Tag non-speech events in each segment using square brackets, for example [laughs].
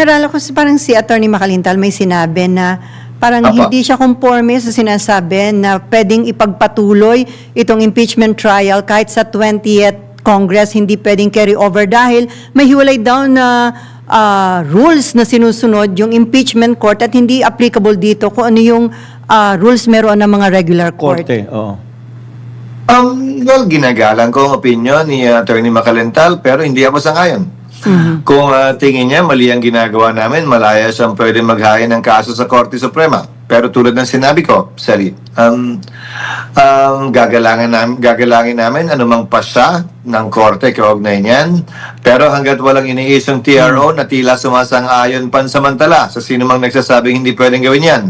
Narala ko si- parang si Attorney Makalintal may sinabi na parang Apa. hindi siya conforme sa sinasabi na pwedeng ipagpatuloy itong impeachment trial kahit sa 20th Congress hindi pwedeng carry over dahil may hiwalay daw na ah, rules na sinusunod yung impeachment court at hindi applicable dito kung ano yung ah, rules meron ng mga regular court. Korte, oo. Um, well, ginagalang ko ang opinion ni uh, Attorney Macalental pero hindi ako sangayon. Kung uh, tingin niya mali ang ginagawa namin, malaya siyang pwede maghain ng kaso sa Korte Suprema. Pero tulad ng sinabi ko, Sally, um, um, gagalangin, namin, gagalangin namin anumang pasya ng Korte kaugnay niyan. Pero hanggat walang iniisang TRO na tila sumasang-ayon pansamantala sa sino mang nagsasabing hindi pwedeng gawin yan,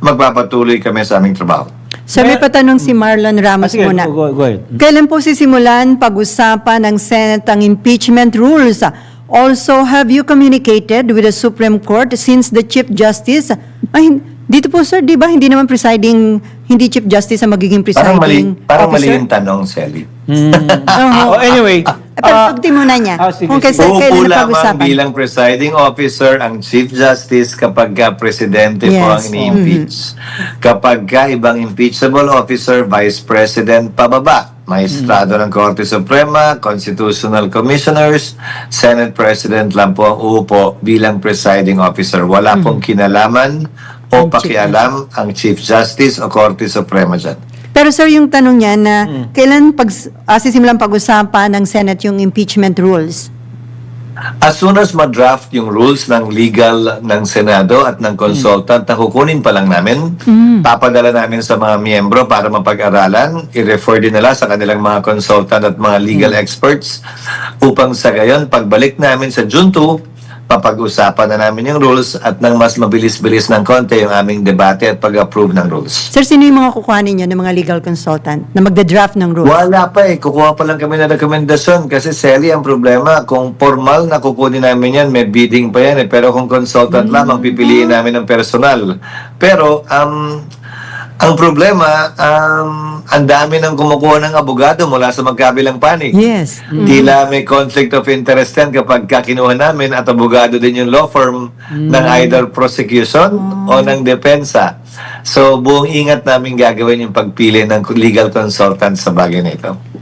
magpapatuloy kami sa aming trabaho. So may patanong si Marlon Ah, Ramos sige, muna. go, go ahead. Kailan po sisimulan pag-usapan ng Senate ang impeachment rules? Also, have you communicated with the Supreme Court since the Chief Justice? Ay, dito po sir, di ba hindi naman presiding, hindi Chief Justice ang magiging Parang mali, presiding parang mali officer? yung tanong, Sally. [laughs] Oo. Oh, anyway, Eh, Pero ah, sagutin muna niya. ah, sige, Kung sige. Uupo kailan lamang pag-usapan? bilang presiding officer ang Chief Justice kapag ka presidente po ang ini-impeach. Kapag ka ibang impeachable officer, Vice President pababa. Maestrado ng Korte Suprema, Constitutional Commissioners, Senate President lang po ang uupo bilang presiding officer. Wala pong kinalaman o Ang Chief pakialam ang Chief Justice o Korte Suprema dyan. Pero sir, yung tanong niya na kailan pag, uh, sisimulan pag-usapan ng Senate yung impeachment rules? As soon as ma-draft yung rules ng legal ng Senado at ng consultant na kukunin pa lang namin, papadala namin sa mga miyembro para mapag-aralan, i-refer din nila sa kanilang mga consultant at mga legal experts upang sa gayon, pagbalik namin sa June 2, papag-usapan na namin yung rules at nang mas mabilis-bilis ng konti yung aming debate at pag-approve ng rules. Sir, sino yung mga kukuhanin niyo ng mga legal consultant na magda-draft ng rules? Wala pa eh. Kukuha pa lang kami ng rekomendasyon. Kasi, Sally, ang problema, kung formal na kukunin namin yan, may bidding pa yan eh. Pero kung consultant lamang, pipiliin namin ng personal. Pero, um, ang problema, um, ang dami ng kumukuha ng abogado mula sa magkabilang panig. Yes. Tila may conflict of interest yan kapag kakinuha namin at abogado din yung law firm ng either prosecution o ng depensa. So, buong ingat namin gagawin yung pagpili ng legal consultant sa bagay na ito.